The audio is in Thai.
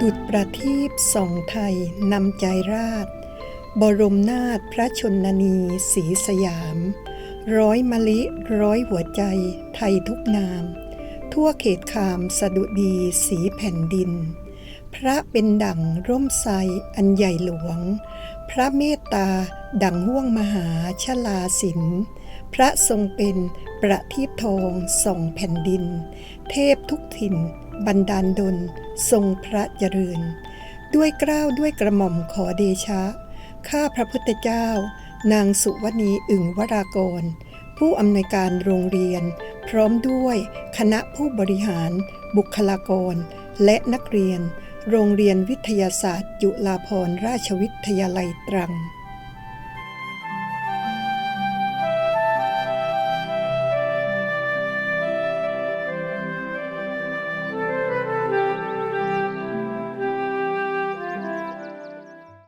ดุจประทีปส่องไทยนำใจราช บรมนาถพระชนนีศรีสยาม ร้อยมะลิร้อยหัวใจไทยทุกนาม ทั่วเขตขามสดุดีสีแผ่นดิน พระเป็นดั่งร่มไทรอันใหญ่หลวง พระเมตตาดั่งห่วงมหาชลาสินพระทรงเป็นประทีปทองส่องแผ่นดิน เทพทุกถิ่น บันดาลดลทรงพระเจริญ ด้วยเกล้าวด้วยกระหม่อมขอเดชะ ข้าพระพุทธเจ้า นางสุวณีอึ่งวรากร ผู้อำนวยการโรงเรียน พร้อมด้วยคณะผู้บริหาร บุคลากร และนักเรียน โรงเรียนวิทยาศาสตร์ จุฬาภรณราชวิทยาลัยตรัง